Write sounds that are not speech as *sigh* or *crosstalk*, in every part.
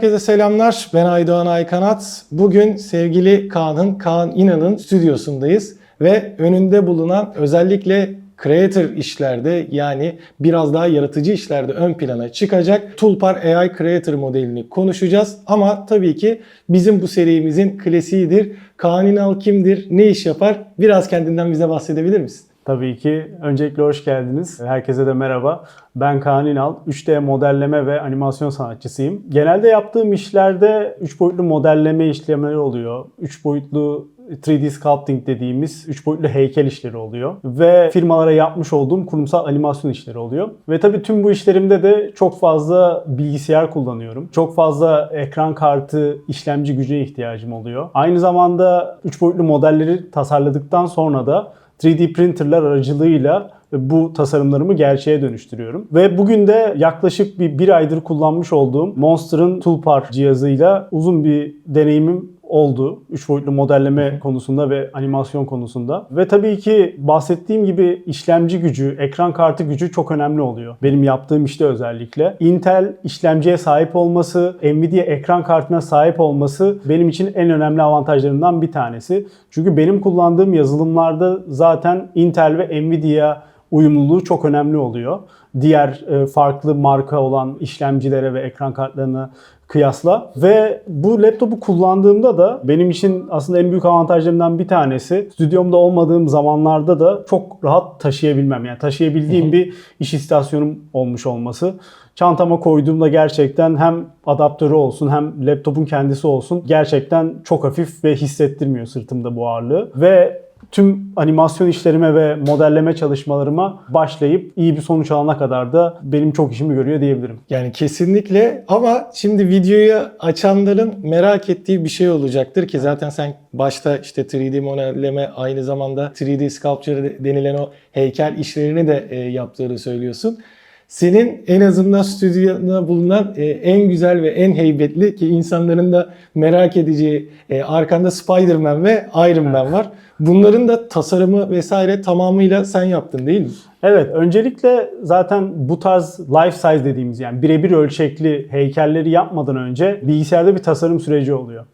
Herkese selamlar. Ben Aydoğan Aykanat. Bugün sevgili Kaan'ın, Kaan İnan'ın stüdyosundayız. Ve önünde bulunan özellikle creator işlerde yani biraz daha yaratıcı işlerde ön plana çıkacak Tulpar AI Creator modelini konuşacağız. Ama tabii ki bizim bu serimizin klasiğidir. Kaan İnal kimdir, ne iş yapar? Biraz kendinden bize bahsedebilir misin? Tabii ki. Öncelikle hoş geldiniz. Herkese de merhaba. Ben Kaan İnal. 3D modelleme ve animasyon sanatçısıyım. Genelde yaptığım işlerde 3 boyutlu modelleme işlemleri oluyor. 3 boyutlu 3D sculpting dediğimiz 3 boyutlu heykel işleri oluyor. Ve firmalara yapmış olduğum kurumsal animasyon işleri oluyor. Ve tabii tüm bu işlerimde de çok fazla bilgisayar kullanıyorum. Çok fazla ekran kartı, işlemci gücüne ihtiyacım oluyor. Aynı zamanda 3 boyutlu modelleri tasarladıktan sonra da 3D printerlar aracılığıyla bu tasarımlarımı gerçeğe dönüştürüyorum. Ve bugün de yaklaşık bir, bir aydır kullanmış olduğum Monster'ın Toolpar cihazıyla uzun bir deneyimim oldu. 3 boyutlu modelleme konusunda ve animasyon konusunda. Ve tabii ki bahsettiğim gibi işlemci gücü, ekran kartı gücü çok önemli oluyor. Benim yaptığım işte özellikle. Intel işlemciye sahip olması, Nvidia ekran kartına sahip olması benim için en önemli avantajlarından bir tanesi. Çünkü benim kullandığım yazılımlarda zaten Intel ve Nvidia uyumluluğu çok önemli oluyor. Diğer e, farklı marka olan işlemcilere ve ekran kartlarına kıyasla ve bu laptopu kullandığımda da benim için aslında en büyük avantajlarından bir tanesi stüdyomda olmadığım zamanlarda da çok rahat taşıyabilmem. Yani taşıyabildiğim bir iş istasyonum olmuş olması. Çantama koyduğumda gerçekten hem adaptörü olsun hem laptopun kendisi olsun gerçekten çok hafif ve hissettirmiyor sırtımda bu ağırlığı. Ve tüm animasyon işlerime ve modelleme çalışmalarıma başlayıp iyi bir sonuç alana kadar da benim çok işimi görüyor diyebilirim. Yani kesinlikle ama şimdi videoyu açanların merak ettiği bir şey olacaktır ki zaten sen başta işte 3D modelleme aynı zamanda 3D sculpture denilen o heykel işlerini de e, yaptığını söylüyorsun. Senin en azından stüdyoda bulunan e, en güzel ve en heybetli ki insanların da merak edeceği e, arkanda Spider-Man ve Iron Man var. Bunların da tasarımı vesaire tamamıyla sen yaptın değil mi? Evet, öncelikle zaten bu tarz life size dediğimiz yani birebir ölçekli heykelleri yapmadan önce bilgisayarda bir tasarım süreci oluyor.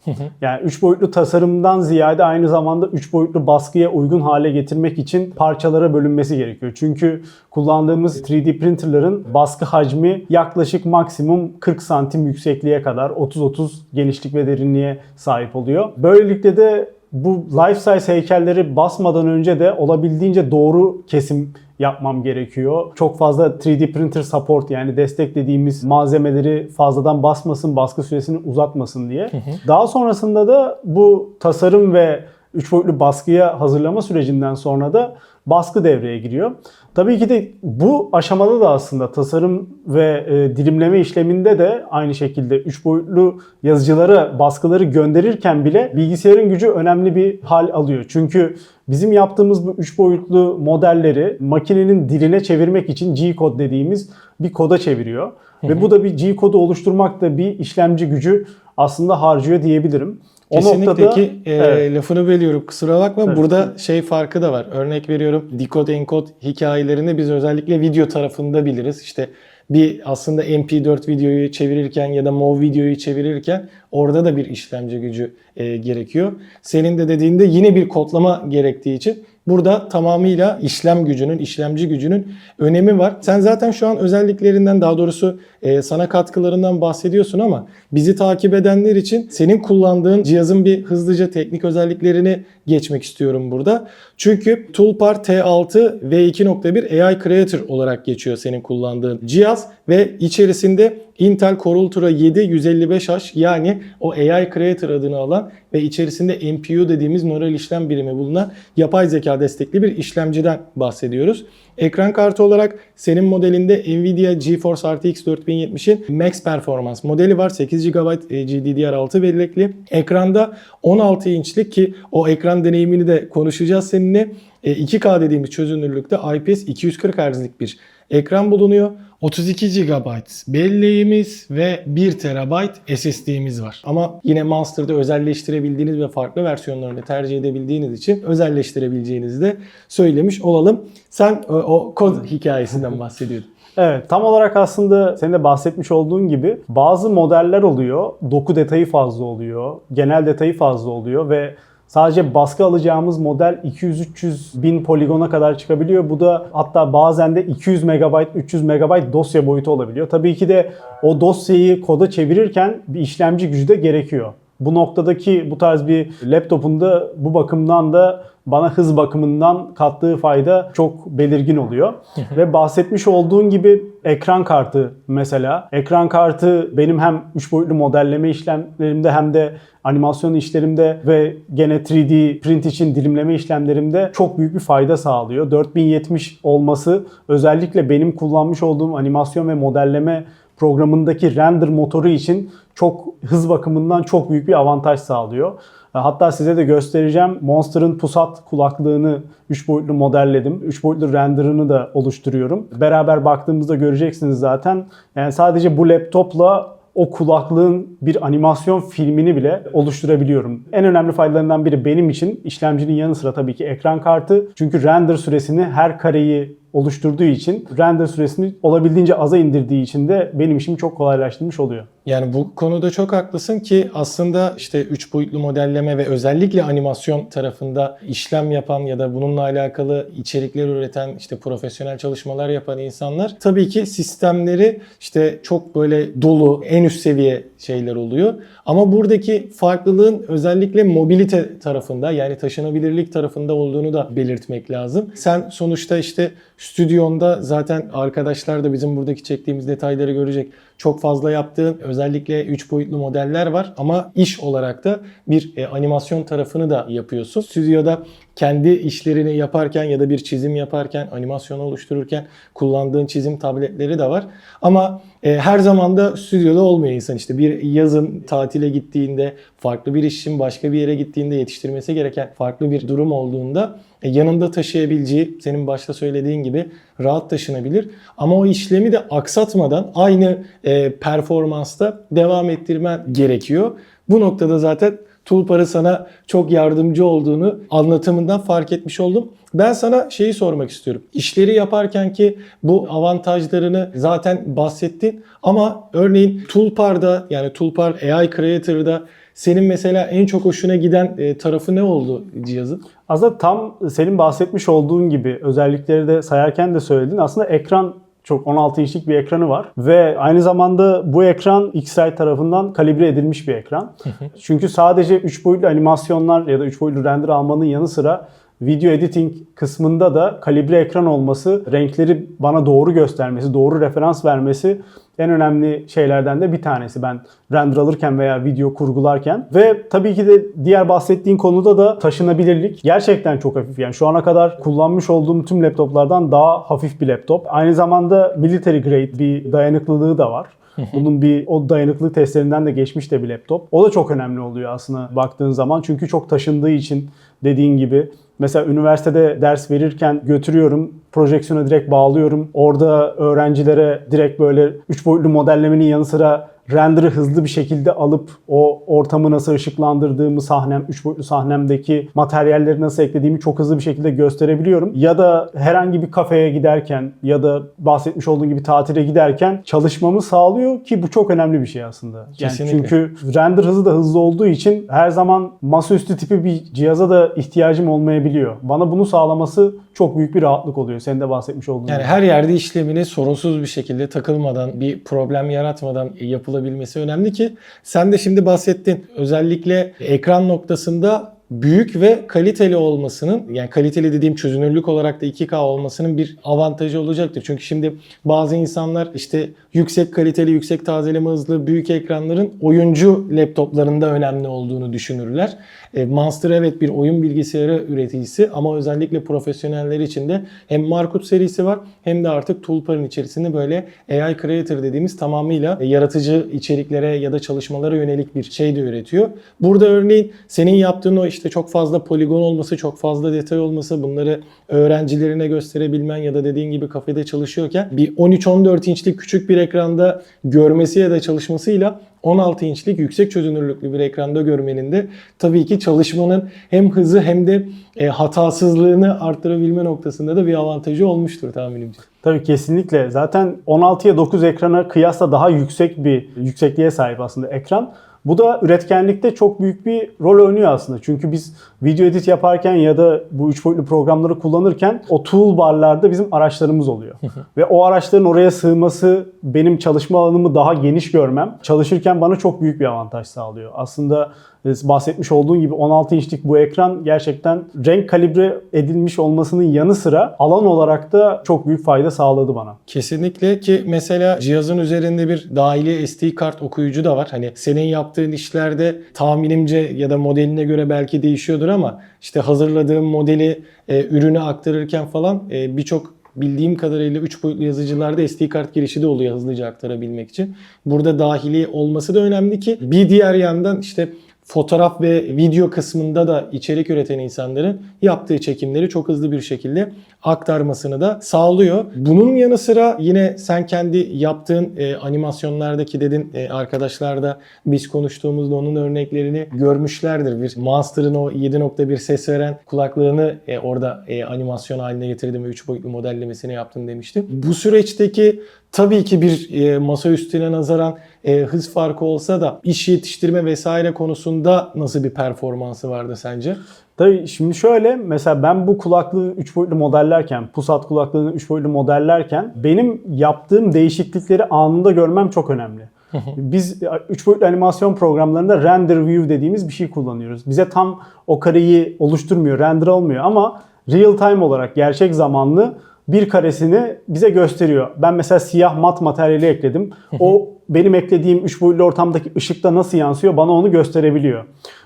yani 3 boyutlu tasarımdan ziyade aynı zamanda 3 boyutlu baskıya uygun hale getirmek için parçalara bölünmesi gerekiyor. Çünkü kullandığımız 3D printerların baskı hacmi yaklaşık maksimum 40 santim yüksekliğe kadar 30-30 genişlik ve derinliğe sahip oluyor. Böylelikle de bu life size heykelleri basmadan önce de olabildiğince doğru kesim yapmam gerekiyor. Çok fazla 3D printer support yani desteklediğimiz malzemeleri fazladan basmasın, baskı süresini uzatmasın diye. Daha sonrasında da bu tasarım ve 3 boyutlu baskıya hazırlama sürecinden sonra da baskı devreye giriyor. Tabii ki de bu aşamada da aslında tasarım ve e, dilimleme işleminde de aynı şekilde 3 boyutlu yazıcılara baskıları gönderirken bile bilgisayarın gücü önemli bir hal alıyor. Çünkü bizim yaptığımız bu 3 boyutlu modelleri makinenin diline çevirmek için G-kod dediğimiz bir koda çeviriyor. Ve bu da bir G-kodu oluşturmak da bir işlemci gücü aslında harcıyor diyebilirim. O Kesinlikle noktada ki e, evet. lafını bölüyorum kusura bakma. Evet. Burada şey farkı da var. Örnek veriyorum decode encode hikayelerini biz özellikle video tarafında biliriz. İşte bir aslında MP4 videoyu çevirirken ya da MOV videoyu çevirirken orada da bir işlemci gücü e, gerekiyor. Senin de dediğinde yine bir kodlama gerektiği için burada tamamıyla işlem gücünün, işlemci gücünün önemi var. Sen zaten şu an özelliklerinden daha doğrusu e, sana katkılarından bahsediyorsun ama bizi takip edenler için senin kullandığın cihazın bir hızlıca teknik özelliklerini geçmek istiyorum burada. Çünkü Toolpar T6 V2.1 AI Creator olarak geçiyor senin kullandığın cihaz ve içerisinde Intel Core Ultra 7 155H yani o AI Creator adını alan ve içerisinde NPU dediğimiz nöral işlem birimi bulunan yapay zeka destekli bir işlemciden bahsediyoruz. Ekran kartı olarak senin modelinde Nvidia GeForce RTX 4070'in Max Performance modeli var. 8 GB GDDR6 bellekli. Ekranda 16 inçlik ki o ekran deneyimini de konuşacağız seninle. 2K dediğimiz çözünürlükte IPS 240 Hz'lik bir ekran bulunuyor. 32 GB belleğimiz ve 1 TB SSD'miz var. Ama yine Monster'da özelleştirebildiğiniz ve farklı versiyonlarını tercih edebildiğiniz için özelleştirebileceğinizi de söylemiş olalım. Sen o, o kod hikayesinden bahsediyordun. Evet tam olarak aslında senin de bahsetmiş olduğun gibi bazı modeller oluyor. Doku detayı fazla oluyor. Genel detayı fazla oluyor ve sadece baskı alacağımız model 200-300 bin poligona kadar çıkabiliyor. Bu da hatta bazen de 200 MB, 300 MB dosya boyutu olabiliyor. Tabii ki de o dosyayı koda çevirirken bir işlemci gücü de gerekiyor. Bu noktadaki bu tarz bir laptopun da bu bakımdan da bana hız bakımından kattığı fayda çok belirgin oluyor. Ve bahsetmiş olduğun gibi ekran kartı mesela. Ekran kartı benim hem 3 boyutlu modelleme işlemlerimde hem de animasyon işlerimde ve gene 3D print için dilimleme işlemlerimde çok büyük bir fayda sağlıyor. 4070 olması özellikle benim kullanmış olduğum animasyon ve modelleme programındaki render motoru için çok hız bakımından çok büyük bir avantaj sağlıyor. Hatta size de göstereceğim. Monster'ın Pusat kulaklığını 3 boyutlu modelledim. 3 boyutlu renderını da oluşturuyorum. Beraber baktığımızda göreceksiniz zaten. Yani sadece bu laptopla o kulaklığın bir animasyon filmini bile oluşturabiliyorum. En önemli faydalarından biri benim için işlemcinin yanı sıra tabii ki ekran kartı. Çünkü render süresini her kareyi oluşturduğu için render süresini olabildiğince aza indirdiği için de benim işimi çok kolaylaştırmış oluyor. Yani bu konuda çok haklısın ki aslında işte 3 boyutlu modelleme ve özellikle animasyon tarafında işlem yapan ya da bununla alakalı içerikler üreten işte profesyonel çalışmalar yapan insanlar tabii ki sistemleri işte çok böyle dolu en üst seviye şeyler oluyor. Ama buradaki farklılığın özellikle mobilite tarafında yani taşınabilirlik tarafında olduğunu da belirtmek lazım. Sen sonuçta işte stüdyonda zaten arkadaşlar da bizim buradaki çektiğimiz detayları görecek. Çok fazla yaptığın özellikle 3 boyutlu modeller var ama iş olarak da bir e, animasyon tarafını da yapıyorsun. Stüdyoda kendi işlerini yaparken ya da bir çizim yaparken, animasyonu oluştururken kullandığın çizim tabletleri de var. Ama e, her zaman da stüdyoda olmuyor insan işte. Bir yazın tatile gittiğinde, farklı bir işin başka bir yere gittiğinde yetiştirmesi gereken farklı bir durum olduğunda e, yanında taşıyabileceği, senin başta söylediğin gibi rahat taşınabilir. Ama o işlemi de aksatmadan aynı e, performansta devam ettirmen gerekiyor. Bu noktada zaten Tulpar'ı sana çok yardımcı olduğunu anlatımından fark etmiş oldum. Ben sana şeyi sormak istiyorum. İşleri yaparken ki bu avantajlarını zaten bahsettin ama örneğin Tulpar'da yani Tulpar AI Creator'da senin mesela en çok hoşuna giden e, tarafı ne oldu cihazın? Aslında tam senin bahsetmiş olduğun gibi özellikleri de sayarken de söyledin. Aslında ekran çok 16 inçlik bir ekranı var ve aynı zamanda bu ekran XR tarafından kalibre edilmiş bir ekran. Çünkü sadece 3 boyutlu animasyonlar ya da 3 boyutlu render almanın yanı sıra video editing kısmında da kalibre ekran olması, renkleri bana doğru göstermesi, doğru referans vermesi en önemli şeylerden de bir tanesi ben render alırken veya video kurgularken. Ve tabii ki de diğer bahsettiğin konuda da taşınabilirlik gerçekten çok hafif. Yani şu ana kadar kullanmış olduğum tüm laptoplardan daha hafif bir laptop. Aynı zamanda military grade bir dayanıklılığı da var. Bunun bir o dayanıklılık testlerinden de geçmiş de bir laptop. O da çok önemli oluyor aslında baktığın zaman. Çünkü çok taşındığı için dediğin gibi Mesela üniversitede ders verirken götürüyorum, projeksiyona direkt bağlıyorum. Orada öğrencilere direkt böyle 3 boyutlu modellemenin yanı sıra render'ı hızlı bir şekilde alıp o ortamı nasıl ışıklandırdığımı sahnem, 3 boyutlu sahnemdeki materyalleri nasıl eklediğimi çok hızlı bir şekilde gösterebiliyorum. Ya da herhangi bir kafeye giderken ya da bahsetmiş olduğum gibi tatile giderken çalışmamı sağlıyor ki bu çok önemli bir şey aslında. Yani çünkü render hızı da hızlı olduğu için her zaman masaüstü tipi bir cihaza da ihtiyacım olmayabiliyor. Bana bunu sağlaması çok büyük bir rahatlık oluyor. Senin de bahsetmiş olduğun Yani gibi. her yerde işlemini sorunsuz bir şekilde takılmadan, bir problem yaratmadan yapılabilmesi önemli ki sen de şimdi bahsettin. Özellikle ekran noktasında büyük ve kaliteli olmasının yani kaliteli dediğim çözünürlük olarak da 2K olmasının bir avantajı olacaktır. Çünkü şimdi bazı insanlar işte yüksek kaliteli, yüksek tazeleme hızlı büyük ekranların oyuncu laptoplarında önemli olduğunu düşünürler. E, Monster evet bir oyun bilgisayarı üreticisi ama özellikle profesyoneller için de hem Markut serisi var hem de artık Tulpar'ın içerisinde böyle AI Creator dediğimiz tamamıyla yaratıcı içeriklere ya da çalışmalara yönelik bir şey de üretiyor. Burada örneğin senin yaptığın o işte çok fazla poligon olması, çok fazla detay olması, bunları öğrencilerine gösterebilmen ya da dediğin gibi kafede çalışıyorken bir 13-14 inçlik küçük bir ekranda görmesi ya da çalışmasıyla 16 inçlik yüksek çözünürlüklü bir ekranda görmenin de tabii ki çalışmanın hem hızı hem de e, hatasızlığını arttırabilme noktasında da bir avantajı olmuştur tahminimce. Tabii kesinlikle. Zaten 16'ya 9 ekrana kıyasla daha yüksek bir yüksekliğe sahip aslında ekran. Bu da üretkenlikte çok büyük bir rol oynuyor aslında. Çünkü biz video edit yaparken ya da bu üç boyutlu programları kullanırken o toolbarlarda bizim araçlarımız oluyor. Ve o araçların oraya sığması benim çalışma alanımı daha geniş görmem çalışırken bana çok büyük bir avantaj sağlıyor. Aslında bahsetmiş olduğun gibi 16 inçlik bu ekran gerçekten renk kalibre edilmiş olmasının yanı sıra alan olarak da çok büyük fayda sağladı bana. Kesinlikle ki mesela cihazın üzerinde bir dahili SD kart okuyucu da var. Hani senin yaptığın işlerde tahminimce ya da modeline göre belki değişiyordur ama işte hazırladığım modeli e, ürüne aktarırken falan e, birçok bildiğim kadarıyla 3 boyutlu yazıcılarda SD kart girişi de oluyor hızlıca aktarabilmek için. Burada dahili olması da önemli ki bir diğer yandan işte fotoğraf ve video kısmında da içerik üreten insanların yaptığı çekimleri çok hızlı bir şekilde aktarmasını da sağlıyor. Bunun yanı sıra yine sen kendi yaptığın e, animasyonlardaki dedin e, arkadaşlar da biz konuştuğumuzda onun örneklerini görmüşlerdir. Bir Monster'ın o 7.1 ses veren kulaklığını e, orada e, animasyon haline getirdim ve 3 boyutlu modellemesini yaptım demiştim. Bu süreçteki tabii ki bir e, masa üstüne nazaran e, hız farkı olsa da iş yetiştirme vesaire konusunda nasıl bir performansı vardı sence? Tabii şimdi şöyle mesela ben bu kulaklığı 3 boyutlu modellerken, Pusat kulaklığını 3 boyutlu modellerken benim yaptığım değişiklikleri anında görmem çok önemli. Biz 3 boyutlu animasyon programlarında render view dediğimiz bir şey kullanıyoruz. Bize tam o kareyi oluşturmuyor, render olmuyor ama real time olarak gerçek zamanlı bir karesini bize gösteriyor. Ben mesela siyah mat materyali ekledim. O benim eklediğim 3 boyutlu ortamdaki ışıkta nasıl yansıyor bana onu gösterebiliyor.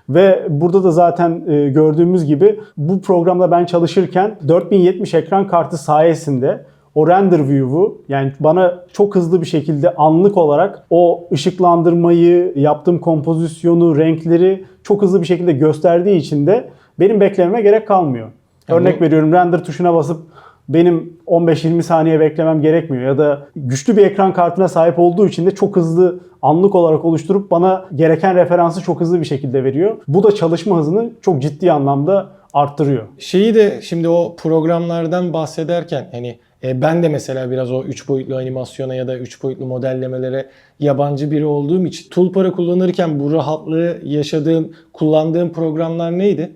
Ve burada da zaten e, gördüğümüz gibi bu programda ben çalışırken 4070 ekran kartı sayesinde o render view'u yani bana çok hızlı bir şekilde anlık olarak o ışıklandırmayı, yaptığım kompozisyonu, renkleri çok hızlı bir şekilde gösterdiği için de benim beklememe gerek kalmıyor. Örnek bu- veriyorum render tuşuna basıp benim 15-20 saniye beklemem gerekmiyor ya da güçlü bir ekran kartına sahip olduğu için de çok hızlı anlık olarak oluşturup bana gereken referansı çok hızlı bir şekilde veriyor. Bu da çalışma hızını çok ciddi anlamda arttırıyor. Şeyi de şimdi o programlardan bahsederken hani e, ben de mesela biraz o 3 boyutlu animasyona ya da 3 boyutlu modellemelere yabancı biri olduğum için Toolbar'ı kullanırken bu rahatlığı yaşadığın, kullandığın programlar neydi?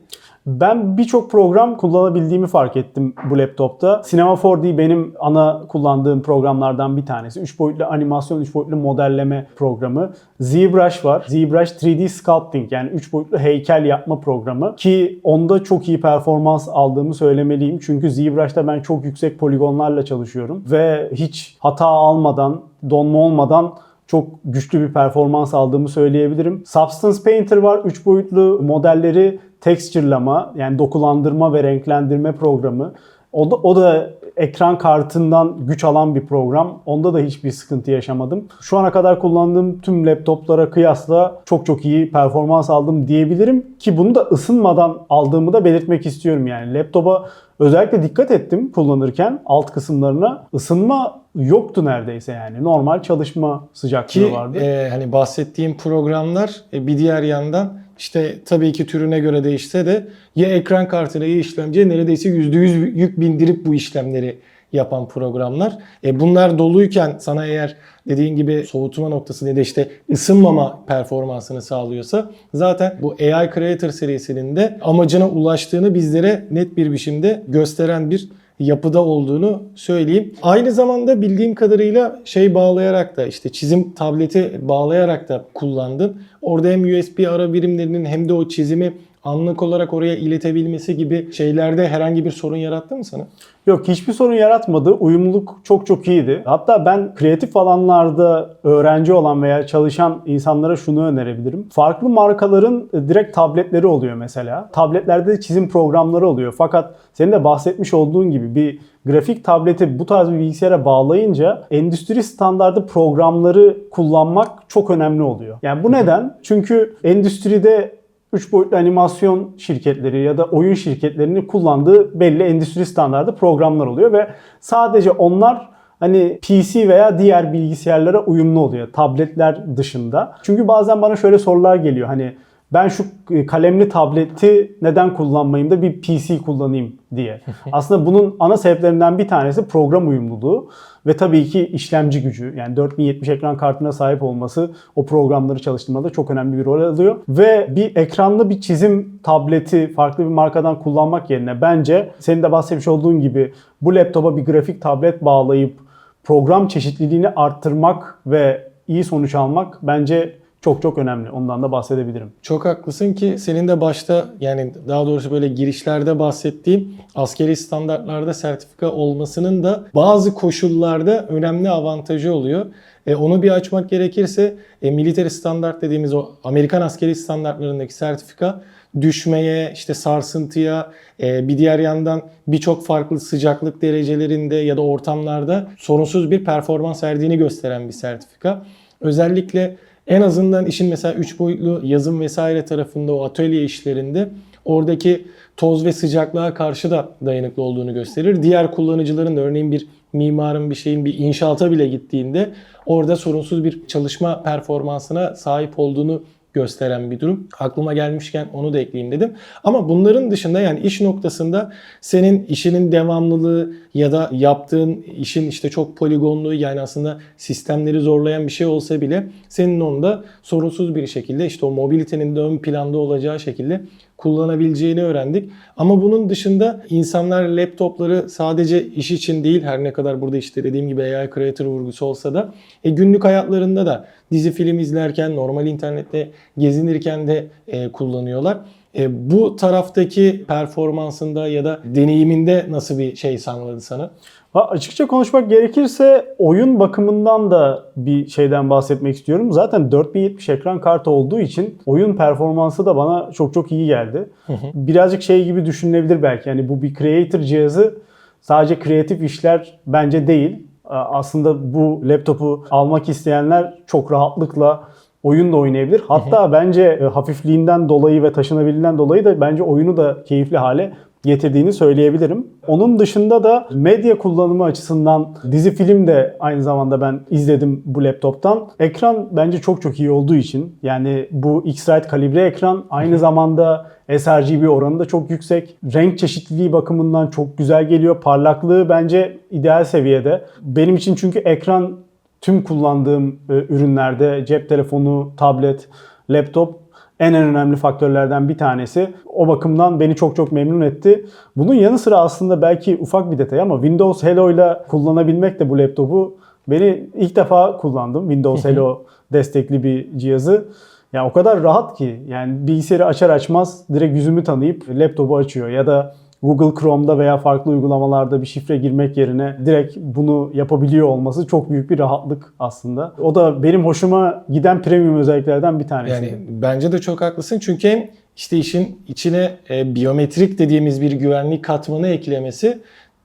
Ben birçok program kullanabildiğimi fark ettim bu laptopta. Cinema 4D benim ana kullandığım programlardan bir tanesi. 3 boyutlu animasyon, 3 boyutlu modelleme programı. ZBrush var. ZBrush 3D Sculpting yani 3 boyutlu heykel yapma programı. Ki onda çok iyi performans aldığımı söylemeliyim. Çünkü ZBrush'ta ben çok yüksek poligonlarla çalışıyorum. Ve hiç hata almadan, donma olmadan çok güçlü bir performans aldığımı söyleyebilirim. Substance Painter var. 3 boyutlu modelleri texture'lama yani dokulandırma ve renklendirme programı. O da, o da ekran kartından güç alan bir program. Onda da hiçbir sıkıntı yaşamadım. Şu ana kadar kullandığım tüm laptoplara kıyasla çok çok iyi performans aldım diyebilirim ki bunu da ısınmadan aldığımı da belirtmek istiyorum yani. Laptopa özellikle dikkat ettim kullanırken alt kısımlarına. Isınma yoktu neredeyse yani. Normal çalışma sıcaklığı Ki vardı. e, hani bahsettiğim programlar e, bir diğer yandan işte tabii ki türüne göre değişse de ya ekran kartına ya işlemciye neredeyse %100 yük bindirip bu işlemleri yapan programlar. E bunlar doluyken sana eğer dediğin gibi soğutma noktası ya da işte ısınmama performansını sağlıyorsa zaten bu AI Creator serisinin de amacına ulaştığını bizlere net bir biçimde gösteren bir yapıda olduğunu söyleyeyim. Aynı zamanda bildiğim kadarıyla şey bağlayarak da işte çizim tableti bağlayarak da kullandın. Orada hem USB ara birimlerinin hem de o çizimi anlık olarak oraya iletebilmesi gibi şeylerde herhangi bir sorun yarattı mı sana? Yok hiçbir sorun yaratmadı. Uyumluluk çok çok iyiydi. Hatta ben kreatif alanlarda öğrenci olan veya çalışan insanlara şunu önerebilirim. Farklı markaların e, direkt tabletleri oluyor mesela. Tabletlerde de çizim programları oluyor. Fakat senin de bahsetmiş olduğun gibi bir grafik tableti bu tarz bir bilgisayara bağlayınca endüstri standardı programları kullanmak çok önemli oluyor. Yani bu neden? Çünkü endüstride 3 boyutlu animasyon şirketleri ya da oyun şirketlerinin kullandığı belli endüstri standardı programlar oluyor ve sadece onlar hani PC veya diğer bilgisayarlara uyumlu oluyor. Tabletler dışında. Çünkü bazen bana şöyle sorular geliyor. Hani ben şu kalemli tableti neden kullanmayayım da bir PC kullanayım diye. *laughs* Aslında bunun ana sebeplerinden bir tanesi program uyumluluğu ve tabii ki işlemci gücü. Yani 4070 ekran kartına sahip olması o programları çalıştırmada çok önemli bir rol alıyor. Ve bir ekranlı bir çizim tableti farklı bir markadan kullanmak yerine bence senin de bahsetmiş olduğun gibi bu laptopa bir grafik tablet bağlayıp program çeşitliliğini arttırmak ve iyi sonuç almak bence çok çok önemli. Ondan da bahsedebilirim. Çok haklısın ki senin de başta yani daha doğrusu böyle girişlerde bahsettiğim askeri standartlarda sertifika olmasının da bazı koşullarda önemli avantajı oluyor. E, onu bir açmak gerekirse e, military standart dediğimiz o Amerikan askeri standartlarındaki sertifika düşmeye, işte sarsıntıya, e, bir diğer yandan birçok farklı sıcaklık derecelerinde ya da ortamlarda sorunsuz bir performans verdiğini gösteren bir sertifika. Özellikle en azından işin mesela 3 boyutlu yazım vesaire tarafında o atölye işlerinde oradaki toz ve sıcaklığa karşı da dayanıklı olduğunu gösterir. Diğer kullanıcıların da örneğin bir mimarın bir şeyin bir inşaata bile gittiğinde orada sorunsuz bir çalışma performansına sahip olduğunu gösteren bir durum. Aklıma gelmişken onu da ekleyeyim dedim. Ama bunların dışında yani iş noktasında senin işinin devamlılığı ya da yaptığın işin işte çok poligonlu yani aslında sistemleri zorlayan bir şey olsa bile senin onu da sorunsuz bir şekilde işte o mobilitenin de ön planda olacağı şekilde kullanabileceğini öğrendik. Ama bunun dışında insanlar laptopları sadece iş için değil her ne kadar burada işte dediğim gibi AI creator vurgusu olsa da e, günlük hayatlarında da dizi film izlerken normal internette gezinirken de e, kullanıyorlar. E, bu taraftaki performansında ya da deneyiminde nasıl bir şey sağladı sana? Açıkça konuşmak gerekirse oyun bakımından da bir şeyden bahsetmek istiyorum. Zaten 4070 ekran kartı olduğu için oyun performansı da bana çok çok iyi geldi. Birazcık şey gibi düşünülebilir belki. Yani bu bir creator cihazı sadece kreatif işler bence değil. Aslında bu laptopu almak isteyenler çok rahatlıkla oyun da oynayabilir. Hatta bence e, hafifliğinden dolayı ve taşınabiliğinden dolayı da bence oyunu da keyifli hale getirdiğini söyleyebilirim. Onun dışında da medya kullanımı açısından dizi film de aynı zamanda ben izledim bu laptoptan. Ekran bence çok çok iyi olduğu için yani bu X-Rite kalibre ekran aynı zamanda sRGB oranı da çok yüksek. Renk çeşitliliği bakımından çok güzel geliyor. Parlaklığı bence ideal seviyede. Benim için çünkü ekran tüm kullandığım e, ürünlerde cep telefonu, tablet, laptop en en önemli faktörlerden bir tanesi. O bakımdan beni çok çok memnun etti. Bunun yanı sıra aslında belki ufak bir detay ama Windows Hello ile kullanabilmek de bu laptopu beni ilk defa kullandım. Windows Hello destekli bir cihazı. Ya o kadar rahat ki yani bilgisayarı açar açmaz direkt yüzümü tanıyıp laptopu açıyor ya da Google Chrome'da veya farklı uygulamalarda bir şifre girmek yerine direkt bunu yapabiliyor olması çok büyük bir rahatlık aslında. O da benim hoşuma giden premium özelliklerden bir tanesi. Yani bence de çok haklısın çünkü işte işin içine e, biyometrik dediğimiz bir güvenlik katmanı eklemesi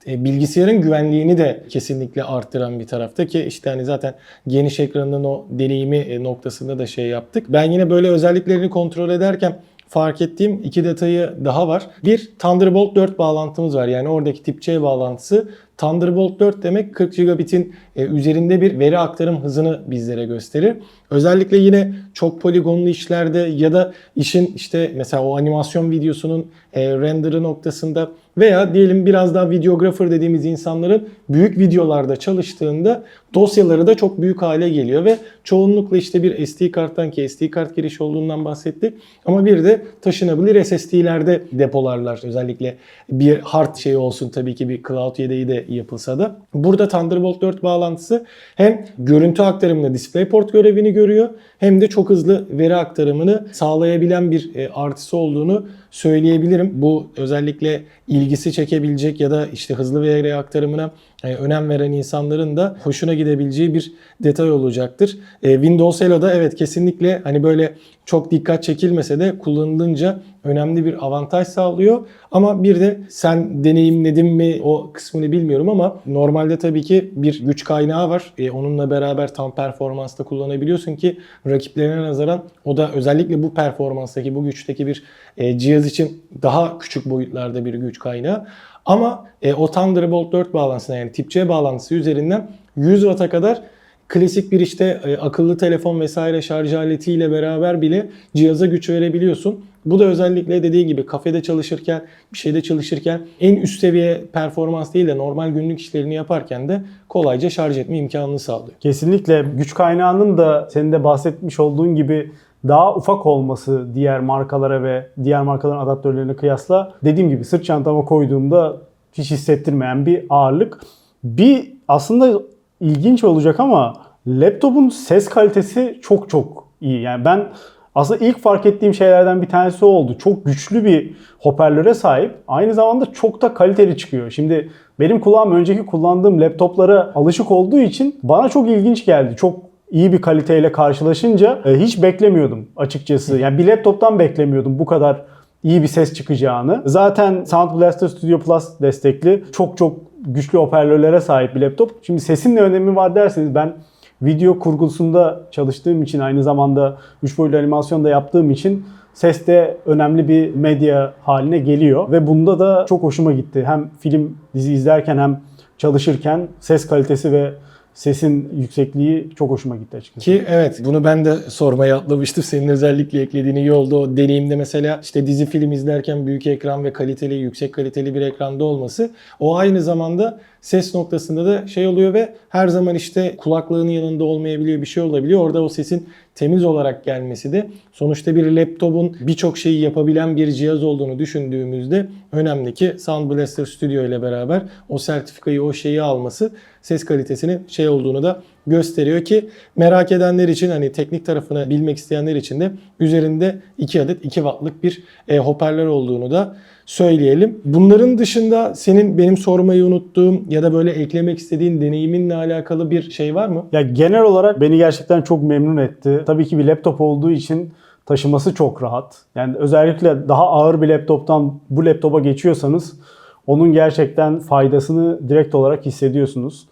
e, bilgisayarın güvenliğini de kesinlikle arttıran bir tarafta ki işte hani zaten geniş ekranın o deneyimi e, noktasında da şey yaptık. Ben yine böyle özelliklerini kontrol ederken fark ettiğim iki detayı daha var. Bir Thunderbolt 4 bağlantımız var. Yani oradaki tip C bağlantısı Thunderbolt 4 demek 40 gigabit'in e, üzerinde bir veri aktarım hızını bizlere gösterir. Özellikle yine çok poligonlu işlerde ya da işin işte mesela o animasyon videosunun e, render'ı noktasında veya diyelim biraz daha videographer dediğimiz insanların büyük videolarda çalıştığında dosyaları da çok büyük hale geliyor ve çoğunlukla işte bir SD karttan ki SD kart giriş olduğundan bahsettik ama bir de taşınabilir SSD'lerde depolarlar özellikle bir hard şey olsun tabii ki bir cloud yedeği de yapılsa da. Burada Thunderbolt 4 bağlantısı hem görüntü aktarımında DisplayPort görevini görüyor hem de çok hızlı veri aktarımını sağlayabilen bir e, artısı olduğunu söyleyebilirim. Bu özellikle ilgisi çekebilecek ya da işte hızlı veri aktarımına önem veren insanların da hoşuna gidebileceği bir detay olacaktır. E, Windows Hello'da evet kesinlikle hani böyle çok dikkat çekilmese de kullanılınca önemli bir avantaj sağlıyor. Ama bir de sen deneyimledin mi o kısmını bilmiyorum ama normalde tabii ki bir güç kaynağı var. E, onunla beraber tam performansta kullanabiliyorsun ki rakiplerine nazaran o da özellikle bu performanstaki bu güçteki bir e, cihaz için daha küçük boyutlarda bir güç kaynağı. Ama e, o Thunderbolt 4 bağlantısına yani tip C bağlantısı üzerinden 100 Watt'a kadar klasik bir işte e, akıllı telefon vesaire şarj aletiyle beraber bile cihaza güç verebiliyorsun. Bu da özellikle dediği gibi kafede çalışırken, bir şeyde çalışırken en üst seviye performans değil de normal günlük işlerini yaparken de kolayca şarj etme imkanını sağlıyor. Kesinlikle güç kaynağının da senin de bahsetmiş olduğun gibi daha ufak olması diğer markalara ve diğer markaların adaptörlerine kıyasla dediğim gibi sırt çantama koyduğumda hiç hissettirmeyen bir ağırlık. Bir aslında ilginç olacak ama laptopun ses kalitesi çok çok iyi. Yani ben aslında ilk fark ettiğim şeylerden bir tanesi oldu. Çok güçlü bir hoparlöre sahip. Aynı zamanda çok da kaliteli çıkıyor. Şimdi benim kulağım önceki kullandığım laptoplara alışık olduğu için bana çok ilginç geldi. Çok iyi bir kaliteyle karşılaşınca e, hiç beklemiyordum açıkçası. Yani bir laptoptan beklemiyordum bu kadar iyi bir ses çıkacağını. Zaten Sound Blaster Studio Plus destekli çok çok güçlü hoparlörlere sahip bir laptop. Şimdi sesin ne önemi var derseniz ben video kurgusunda çalıştığım için aynı zamanda 3 boyutlu animasyon da yaptığım için ses de önemli bir medya haline geliyor ve bunda da çok hoşuma gitti. Hem film dizi izlerken hem çalışırken ses kalitesi ve sesin yüksekliği çok hoşuma gitti açıkçası. Ki evet bunu ben de sormaya atlamıştım. Senin özellikle eklediğin iyi oldu. O deneyimde mesela işte dizi film izlerken büyük ekran ve kaliteli, yüksek kaliteli bir ekranda olması o aynı zamanda ses noktasında da şey oluyor ve her zaman işte kulaklığın yanında olmayabiliyor bir şey olabiliyor. Orada o sesin temiz olarak gelmesi de sonuçta bir laptopun birçok şeyi yapabilen bir cihaz olduğunu düşündüğümüzde önemli ki Sound Blaster Studio ile beraber o sertifikayı, o şeyi alması ses kalitesinin şey olduğunu da gösteriyor ki merak edenler için hani teknik tarafını bilmek isteyenler için de üzerinde 2 adet 2 wattlık bir e, hoparlör olduğunu da söyleyelim. Bunların dışında senin benim sormayı unuttuğum ya da böyle eklemek istediğin deneyiminle alakalı bir şey var mı? Ya genel olarak beni gerçekten çok memnun etti. Tabii ki bir laptop olduğu için taşıması çok rahat. Yani özellikle daha ağır bir laptoptan bu laptopa geçiyorsanız onun gerçekten faydasını direkt olarak hissediyorsunuz.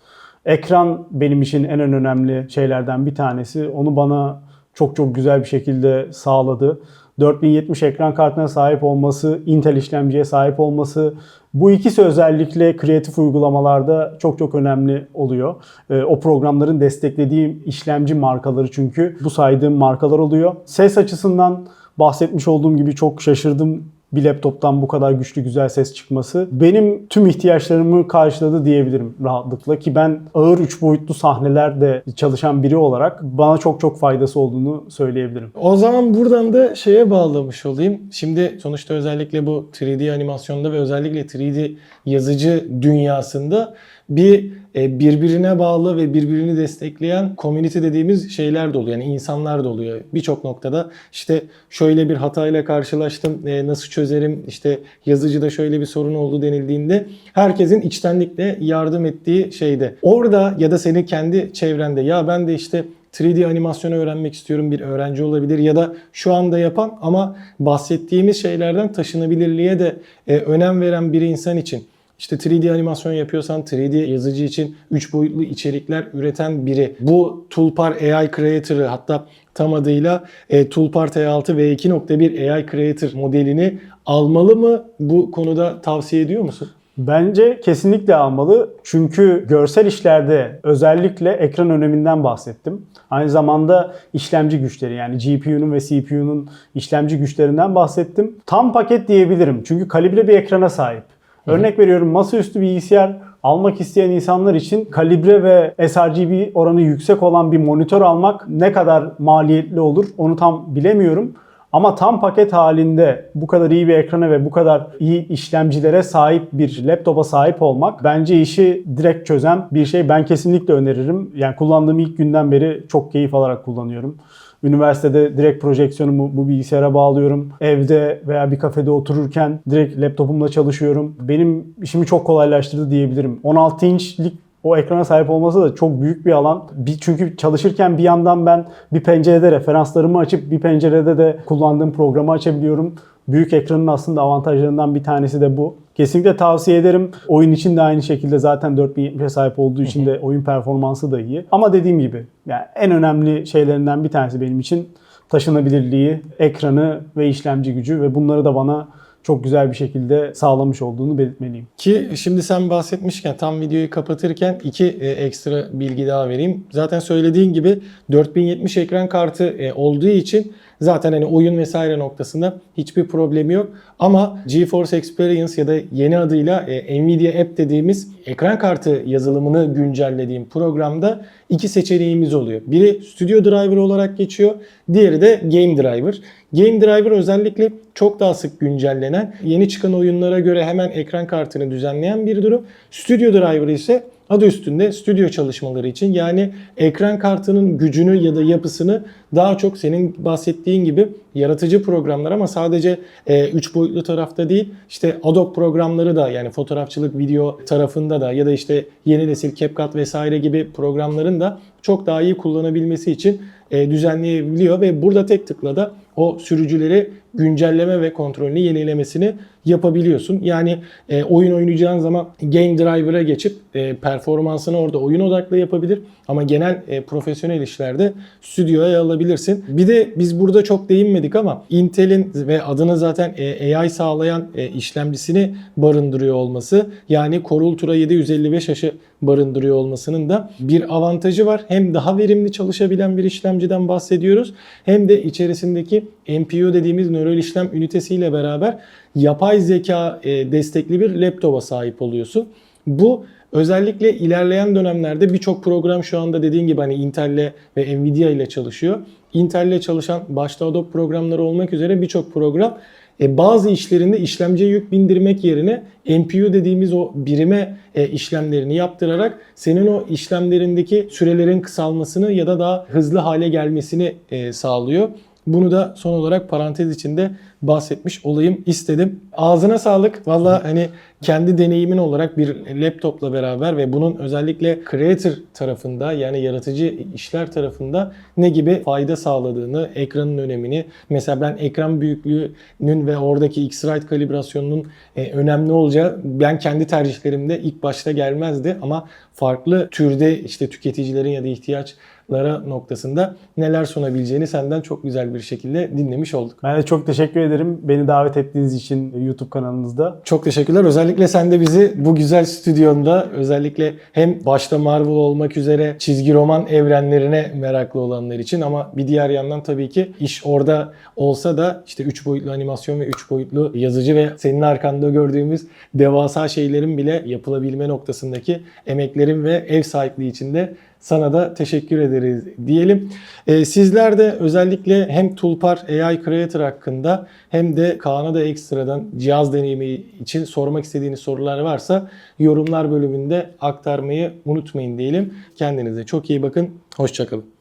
Ekran benim için en önemli şeylerden bir tanesi. Onu bana çok çok güzel bir şekilde sağladı. 4070 ekran kartına sahip olması, Intel işlemciye sahip olması bu ikisi özellikle kreatif uygulamalarda çok çok önemli oluyor. Ee, o programların desteklediği işlemci markaları çünkü bu saydığım markalar oluyor. Ses açısından bahsetmiş olduğum gibi çok şaşırdım bir laptoptan bu kadar güçlü güzel ses çıkması benim tüm ihtiyaçlarımı karşıladı diyebilirim rahatlıkla ki ben ağır 3 boyutlu sahnelerde çalışan biri olarak bana çok çok faydası olduğunu söyleyebilirim. O zaman buradan da şeye bağlamış olayım. Şimdi sonuçta özellikle bu 3D animasyonda ve özellikle 3D yazıcı dünyasında bir birbirine bağlı ve birbirini destekleyen community dediğimiz şeyler de oluyor. Yani insanlar da oluyor. Birçok noktada işte şöyle bir hatayla karşılaştım, e, nasıl çözerim, işte yazıcıda şöyle bir sorun oldu denildiğinde herkesin içtenlikle yardım ettiği şeyde. Orada ya da senin kendi çevrende ya ben de işte 3D animasyonu öğrenmek istiyorum bir öğrenci olabilir ya da şu anda yapan ama bahsettiğimiz şeylerden taşınabilirliğe de e, önem veren bir insan için işte 3D animasyon yapıyorsan 3D yazıcı için 3 boyutlu içerikler üreten biri. Bu Toolpar AI Creator'ı hatta tam adıyla e, Toolpar T6 V2.1 AI Creator modelini almalı mı? Bu konuda tavsiye ediyor musun? Bence kesinlikle almalı. Çünkü görsel işlerde özellikle ekran öneminden bahsettim. Aynı zamanda işlemci güçleri yani GPU'nun ve CPU'nun işlemci güçlerinden bahsettim. Tam paket diyebilirim. Çünkü kalibre bir ekrana sahip. Örnek veriyorum masaüstü bilgisayar almak isteyen insanlar için kalibre ve sRGB oranı yüksek olan bir monitör almak ne kadar maliyetli olur onu tam bilemiyorum. Ama tam paket halinde bu kadar iyi bir ekrana ve bu kadar iyi işlemcilere sahip bir laptopa sahip olmak bence işi direkt çözen bir şey. Ben kesinlikle öneririm. Yani kullandığım ilk günden beri çok keyif alarak kullanıyorum. Üniversitede direkt projeksiyonumu bu bilgisayara bağlıyorum. Evde veya bir kafede otururken direkt laptopumla çalışıyorum. Benim işimi çok kolaylaştırdı diyebilirim. 16 inçlik o ekrana sahip olması da çok büyük bir alan. Bir, çünkü çalışırken bir yandan ben bir pencerede referanslarımı açıp bir pencerede de kullandığım programı açabiliyorum. Büyük ekranın aslında avantajlarından bir tanesi de bu. Kesinlikle tavsiye ederim. Oyun için de aynı şekilde zaten 4070'e sahip olduğu için de oyun performansı da iyi. Ama dediğim gibi yani en önemli şeylerinden bir tanesi benim için taşınabilirliği, ekranı ve işlemci gücü ve bunları da bana çok güzel bir şekilde sağlamış olduğunu belirtmeliyim. Ki şimdi sen bahsetmişken tam videoyu kapatırken iki e, ekstra bilgi daha vereyim. Zaten söylediğin gibi 4070 ekran kartı e, olduğu için zaten hani oyun vesaire noktasında hiçbir problemi yok. Ama GeForce Experience ya da yeni adıyla e, Nvidia App dediğimiz ekran kartı yazılımını güncellediğim programda iki seçeneğimiz oluyor. Biri Studio Driver olarak geçiyor, diğeri de Game Driver. Game Driver özellikle çok daha sık güncellenen, yeni çıkan oyunlara göre hemen ekran kartını düzenleyen bir durum. Studio Driver ise adı üstünde stüdyo çalışmaları için yani ekran kartının gücünü ya da yapısını daha çok senin bahsettiğin gibi yaratıcı programlar ama sadece 3 boyutlu tarafta değil işte Adobe programları da yani fotoğrafçılık video tarafında da ya da işte yeni nesil CapCut vesaire gibi programların da çok daha iyi kullanabilmesi için e, düzenleyebiliyor ve burada tek tıkla da o sürücüleri güncelleme ve kontrolünü yenilemesini yapabiliyorsun. Yani e, oyun oynayacağın zaman Game Driver'a geçip e, performansını orada oyun odaklı yapabilir ama genel e, profesyonel işlerde stüdyoya alabilirsin. Bir de biz burada çok değinmedik ama Intel'in ve adını zaten e, AI sağlayan e, işlemcisini barındırıyor olması yani Core Ultra 755H'ı barındırıyor olmasının da bir avantajı var. Hem daha verimli çalışabilen bir işlemciden bahsediyoruz hem de içerisindeki NPU dediğimiz nöral işlem ünitesiyle beraber yapay zeka e, destekli bir laptopa sahip oluyorsun. Bu özellikle ilerleyen dönemlerde birçok program şu anda dediğin gibi hani Intel'le ve Nvidia ile çalışıyor. Intel'le çalışan başta Adobe programları olmak üzere birçok program e, bazı işlerinde işlemciye yük bindirmek yerine NPU dediğimiz o birime e, işlemlerini yaptırarak senin o işlemlerindeki sürelerin kısalmasını ya da daha hızlı hale gelmesini e, sağlıyor. Bunu da son olarak parantez içinde bahsetmiş olayım istedim. Ağzına sağlık. Valla hani kendi deneyimin olarak bir laptopla beraber ve bunun özellikle creator tarafında yani yaratıcı işler tarafında ne gibi fayda sağladığını, ekranın önemini, mesela ben ekran büyüklüğünün ve oradaki X-Rite kalibrasyonunun e, önemli olacağı ben kendi tercihlerimde ilk başta gelmezdi ama farklı türde işte tüketicilerin ya da ihtiyaçlara noktasında neler sunabileceğini senden çok güzel bir şekilde dinlemiş olduk. Ben de çok teşekkür ederim beni davet ettiğiniz için YouTube kanalınızda. Çok teşekkürler. Özellikle sen de bizi bu güzel stüdyonda özellikle hem başta Marvel olmak üzere çizgi roman evrenlerine meraklı olanlar için ama bir diğer yandan tabii ki iş orada olsa da işte 3 boyutlu animasyon ve 3 boyutlu yazıcı ve senin arkanda gördüğümüz devasa şeylerin bile yapılabilme noktasındaki emeklerin ve ev sahipliği içinde sana da teşekkür ederiz diyelim. Ee, sizler de özellikle hem Tulpar AI Creator hakkında hem de Kaan'a da ekstradan cihaz deneyimi için sormak istediğiniz sorular varsa yorumlar bölümünde aktarmayı unutmayın diyelim. Kendinize çok iyi bakın. Hoşçakalın.